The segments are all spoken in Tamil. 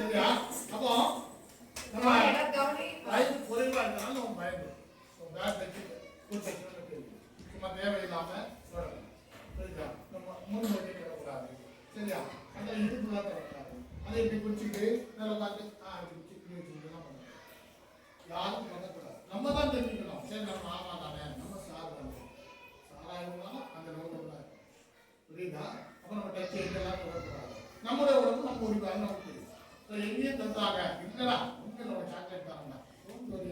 சரியா? அப்போ நம்ம லைஃப் குறைவாக இருந்தாலும் நம்ம பயன்படும் ஸோ பேட் வச்சுட்டு ஒரு பிரச்சனை கேள்வி சும்மா தேவையில்லாமல் தொடரும் நம்ம மூணு வட்டி கிடக்கூடாது சரியா? அந்த இடுப்புலாம் தொடக்கூடாது அதை இப்படி குடிச்சிக்கிட்டு வேலை பார்த்து ஆ இப்படிலாம் பண்ணணும் யாரும் பண்ணக்கூடாது நம்ம தான் தெரிஞ்சுக்கணும். சரி நம்ம ஆமா தானே. நம்ம சார் தானே. சாராயிருந்தாலும் அந்த நோக்கம் புரியுதா? அப்போ நம்ம டச் இதெல்லாம் தொடக்கூடாது நம்மளுடைய உடம்பு நம்ம உரிமையாக நமக்கு எங்கேயும் தந்தாங்க இல்லடா உங்க நம்ம சாக்லேட் ஒரு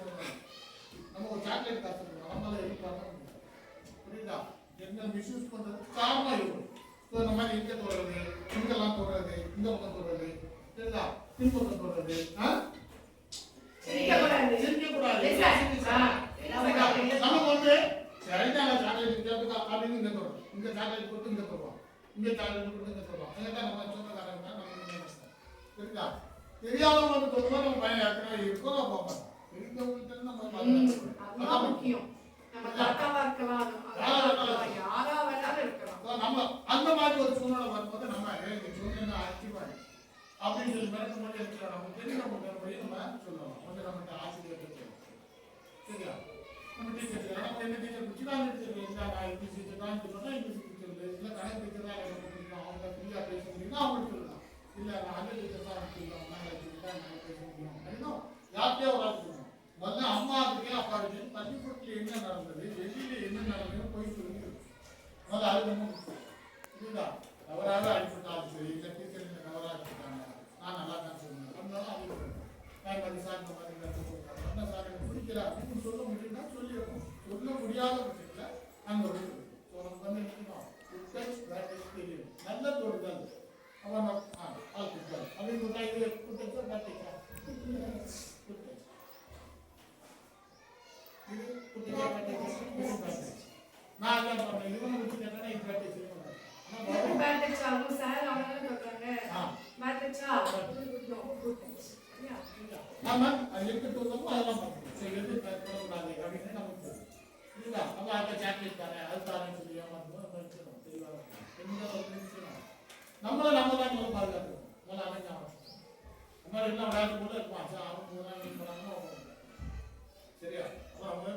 சொல்றாங்க. நம்ம ஒரு சாக்லேட் நம்மளால எதுவும் பண்ண முடியாது. புரியுதா? என்ன மிஸ்யூஸ் பண்றது? காரணம் இருக்கும் ஸோ இந்த மாதிரி இங்கே தொடுறது இங்கெல்லாம் தொடுறது இந்த பக்கம் தொடுறது சரிதா பின்பக்கம் தொடுறது ஆ. நமக்கு வந்து சரியான சாக்லேட் இங்க தரும் இங்க சாக்லேட் கொடுத்து இங்க தருவோம் இங்க கொடுத்து இங்க தருவோம் அதுதான் நம்ம சொந்தக்காரங்க தான் நம்ம நினைச்சோம் சரிதா தெரியாதவங்க வந்து சொல்லுவோம் நம்ம பையன் ஏற்கனவே இருக்கோம் நான் போக தெரிந்தவங்கள்ட்ட நம்ம அதான் முக்கியம். நம்ம அந்த மாதிரி ஒரு சூழ்நிலை வரும்போது நம்ம சூழ்நிலை ஆட்சிவாங்க அப்படின்னு சொல்லி மிரட்டும் போது இருக்கிற நம்ம போய் நம்ம சொல்லலாம் கொஞ்சம் ஆசிரியர் சரியா? நம்ம டீச்சர் நம்ம என்ன டீச்சர் இங்கிலீஷ் தான் இங்கிலீஷ் டீச்சர் கணக்கு டீச்சர் தான் எனக்கு பிடிக்கும் அவங்க ஃப்ரீயாக பேச முடியும்னா அவங்களுக்கு சொல்லலாம். இல்லை நான் அந்த டீச்சர் தான் எனக்கு பிடிக்கும் நாங்கள் டீச்சர் தான் பேச முடியும் அப்படின்னா யார்கிட்டயோ ஒரு ஆள் சொல்லணும் முதல்ல அம்மா அப்பா பள்ளிக்கூடத்தில் என்ன நடந்தது என்ன நடந்ததுன்னு போய் முதல்ல அது ரொம்ப தவறாக அடிப்பட்டாலும் சரி இல்லை டீச்சர் தவறாக நான் நல்லா தான் அதனால நான் மாதிரி சார் இந்த மாதிரி கற்றுக் சார் எனக்கு பிடிக்கல அப்படின்னு சொல்ல முடியும்னா சொல்ல முடியாத பட்சத்தில் அங்கே சார் அவங்க சொல்றாங்க ஆ. பேட் அடிச்சா no, good touch. Yeah. நாம அது இருக்கட்டும் வந்தப்போ அதெல்லாம் பார்க்கணும் சரி எது பண்ணக்கூடாது அப்படின்னு நமக்கு தெரியும் புரியுதா அப்போ அந்த சாக்லேட் தானே அது தானே சொல்லி ஏமாத்தணும் நம்ம இருக்கணும் நம்மளை நம்ம தான் முதல்ல பாதுகாக்கணும் முதல்ல அமைஞ்ச ஆரம்பிச்சோம் நம்ம எல்லாம் விளையாட்டு போல இருப்பான் சரி அவன் போனா நீ போனாங்கன்னா சரியா? அப்போ அவங்க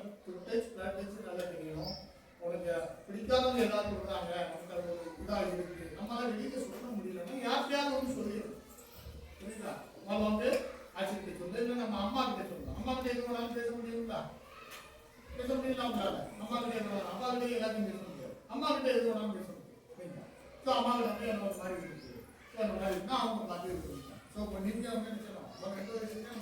டச் ப்ராக்டிஸ் நல்லா தெரியணும். உனக்கு பிடிக்காதவங்க ஏதாவது சொல்றாங்க நமக்கு அது ஒரு இதாக இருக்கு. நம்மளால வெளியே சொல்ல முடியலன்னா யார்கிட்டயாவது வந்து சொல்லிடணும். புரியுதா? நம்ம வந்து ஆசிரியர் சொல்லு இல்லை நம்ம அம்மா கிட்ட சொல்லணும் அம்மா கிட்ட எது பேச முடியுங்களா? பேச முடியல அவங்களால அம்மா கிட்ட எது வேணாலும் அப்பா கிட்ட எல்லாத்தையும் பேச முடியாது. அம்மா கிட்ட எது வேணாலும் பேச ஸோ அம்மாவுக்கு நம்பி அந்த என்ன ஒரு மாதிரி இருக்கு? ஸோ அந்த மாதிரி இருந்தால் அவங்க பார்த்து இருக்கு ஸோ இப்போ நீங்க அவங்க நினைச்சணும் அவங்க எந்த வயசுலேயும்